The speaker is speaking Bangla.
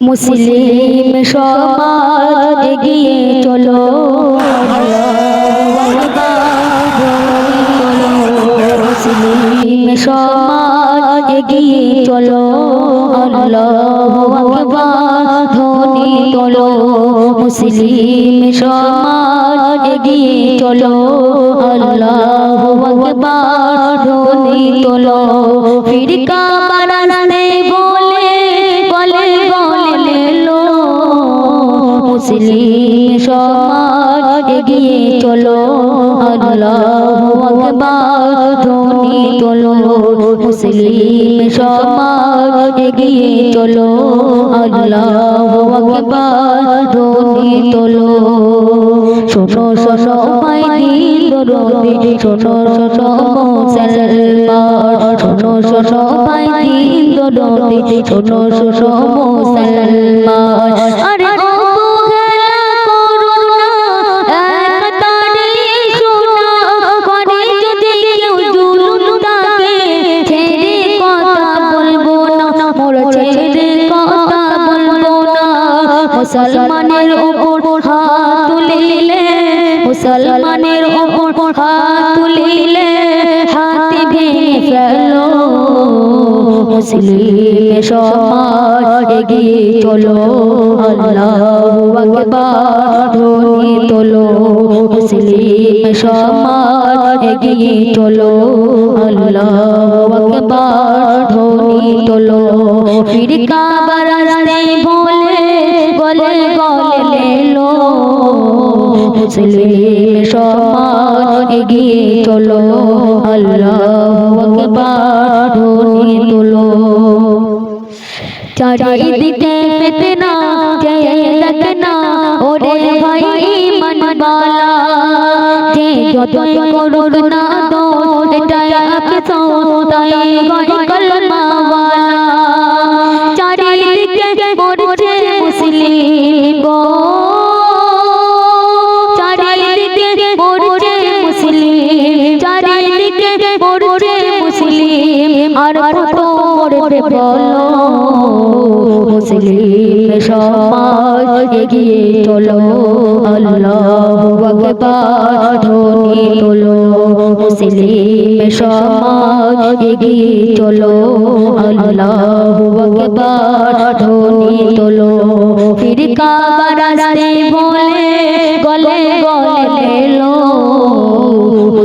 মুসলিম সমাজ এগিয়ে চলো। মুসলিম সমাজ এগিয়ে চলো। ধ্বনি তোলো। মুসলিম সমাজ এগিয়ে চলো। আল্লাহ ধ্বনি তোলো। ফিরকা মুসলিম সমাজ এগিয়ে চলো। আল্লাহ আকবার ধ্বনি তোলো। মুসলিম সমাজ এগিয়ে চলো। ধ্বনি তোলো। শোনো শোনো ভাই দিল রবি শোনো শোনো মুসলমান। শোনো শোনো ভাই দিল রবি শোনো শোনো মুসলমান। আরে মুসলমানের উপর হাত তুলিলে, মুসলমানের উপর হাত তুলিলে হাত ভেঙে মুসলিম সমাজ এগিয়ে চলো, আল্লাহু তোলো। মুসলিম সমাজ এগিয়ে চলো, আল্লাহু আকবার তোলো। ফিরকা মুসলিম সমাজ এগিয়ে চলো। আল্লাহু আকবার তোলো। চারিদিকে ফিতনা জয় দেখনা, ওরে ভাই ইমান বালা যে না গয় পড়ছে মুসলিম, আর কত পড়বে বলো? মুসলিম সমাজ এগিয়ে চলো, আল্লাহু আকবার, ধ্বনি তোলো। মুসলিম সমাজ এগিয়ে চলো, আল্লাহু আকবার, ধ্বনি তোলো। ফিরকা বারাসে বলে গলে গলে লো